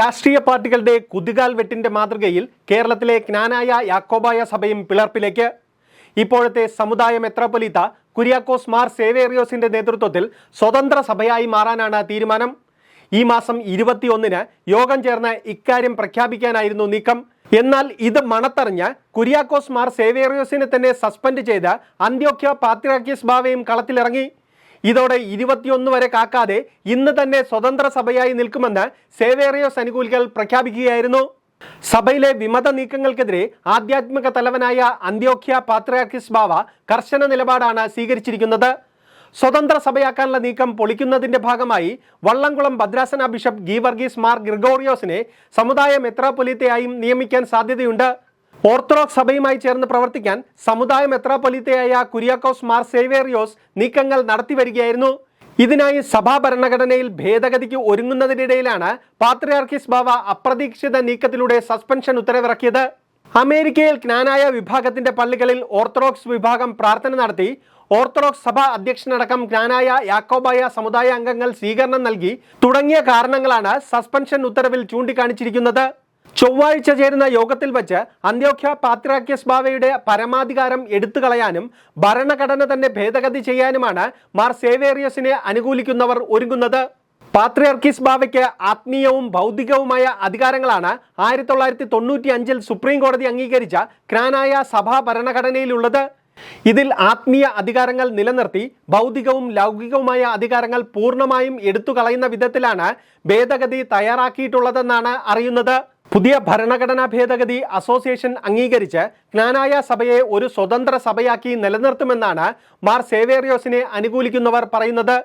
രാഷ്ട്രീയ പാർട്ടികളുടെ കുതികാൽ വെട്ടിന്റെ മാതൃകയിൽ കേരളത്തിലെ ജ്ഞാനായ യാക്കോബായ സഭയും പിളർപ്പിലേക്ക്. ഇപ്പോഴത്തെ സമുദായ മെത്രാപ്പൊലീത്ത കുര്യാക്കോസ് മാർ സേവേറിയോസിന്റെ നേതൃത്വത്തിൽ സ്വതന്ത്ര സഭയായി മാറാനാണ് തീരുമാനം. ഈ മാസം ഇരുപത്തിയൊന്നിന് യോഗം ചേർന്ന് ഇക്കാര്യം പ്രഖ്യാപിക്കാനായിരുന്നു നീക്കം. എന്നാൽ ഇത് മണത്തറിഞ്ഞ് കുര്യാക്കോസ് മാർ സേവേറിയോസിനെ തന്നെ സസ്പെൻഡ് ചെയ്ത് അന്ത്യോഖ്യ പാത്രാക്കിയസ് ബാവയും കളത്തിലിറങ്ങി. ഇതോടെ ഇരുപത്തിയൊന്ന് വരെ കാക്കാതെ ഇന്ന് തന്നെ സ്വതന്ത്ര സഭയായി നിൽക്കുമെന്ന് സേവേറിയോസ് അനുകൂലികൾ പ്രഖ്യാപിക്കുകയായിരുന്നു. സഭയിലെ വിമത നീക്കങ്ങൾക്കെതിരെ ആധ്യാത്മിക തലവനായ അന്ത്യോഖ്യ പാത്രയാക്കിസ് ബാവ കർശന നിലപാടാണ് സ്വീകരിച്ചിരിക്കുന്നത്. സ്വതന്ത്ര സഭയാക്കാനുള്ള നീക്കം പൊളിക്കുന്നതിന്റെ ഭാഗമായി വള്ളംകുളം ഭദ്രാസന ബിഷപ്പ് ഗീവർഗീസ് മാർ ഗ്രിഗോറിയോസിനെ സമുദായ മെത്രാപൊലീത്തയായും നിയമിക്കാൻ സാധ്യതയുണ്ട്. ഓർത്തഡോക്സ് സഭയുമായി ചേർന്ന് പ്രവർത്തിക്കാൻ സമുദായ മെത്രാപൊലീത്തയായ കുര്യാക്കോസ് മാർ സേവേറിയോസ് നീക്കങ്ങൾ നടത്തിവരികയായിരുന്നു. ഇതിനായി സഭാ ഭരണഘടനയിൽ ഭേദഗതിക്ക് ഒരുങ്ങുന്നതിനിടയിലാണ് പാത്രിയാർക്കിസ് ബാവ അപ്രതീക്ഷിത നീക്കത്തിലൂടെ സസ്പെൻഷൻ ഉത്തരവിറക്കിയത്. അമേരിക്കയിൽ ജ്ഞാനായ വിഭാഗത്തിന്റെ പള്ളികളിൽ ഓർത്തഡോക്സ് വിഭാഗം പ്രാർത്ഥന നടത്തി ഓർത്തഡോക്സ് സഭ അധ്യക്ഷനടക്കം ജ്ഞാനായ യാക്കോബായ സമുദായ അംഗങ്ങൾ സ്വീകരണം നൽകി തുടങ്ങിയ കാരണങ്ങളാണ് സസ്പെൻഷൻ ഉത്തരവിൽ ചൂണ്ടിക്കാണിച്ചിരിക്കുന്നത്. ചൊവ്വാഴ്ച ചേരുന്ന യോഗത്തിൽ വച്ച് അന്ത്യോഖ്യ പാത്രാക്യസ് ബാവയുടെ പരമാധികാരം എടുത്തു കളയാനും ഭരണഘടന തന്നെ ഭേദഗതി ചെയ്യാനുമാണ് മാർ സേവേറിയസിനെ അനുകൂലിക്കുന്നവർ ഒരുങ്ങുന്നത്. പാത്രിയർക്കിസ് ബാവയ്ക്ക് ആത്മീയവും ഭൗതികവുമായ അധികാരങ്ങളാണ് ആയിരത്തി തൊള്ളായിരത്തി തൊണ്ണൂറ്റി അഞ്ചിൽ സുപ്രീം കോടതി അംഗീകരിച്ച ക്രാനായ സഭാ ഭരണഘടനയിലുള്ളത്. ഇതിൽ ആത്മീയ അധികാരങ്ങൾ നിലനിർത്തി ഭൗതികവും ലൗകികവുമായ അധികാരങ്ങൾ പൂർണമായും എടുത്തു കളയുന്ന വിധത്തിലാണ് ഭേദഗതി തയ്യാറാക്കിയിട്ടുള്ളതെന്നാണ് അറിയുന്നത്. പുതിയ ഭരണഘടനാ ഭേദഗതി അസോസിയേഷൻ അംഗീകരിച്ച് ജ്ഞാനായ സഭയെ ഒരു സ്വതന്ത്ര സഭയാക്കി നിലനിർത്തുമെന്നാണ് മാർ സേവേറിയോസിനെ അനുകൂലിക്കുന്നവർ പറയുന്നത്.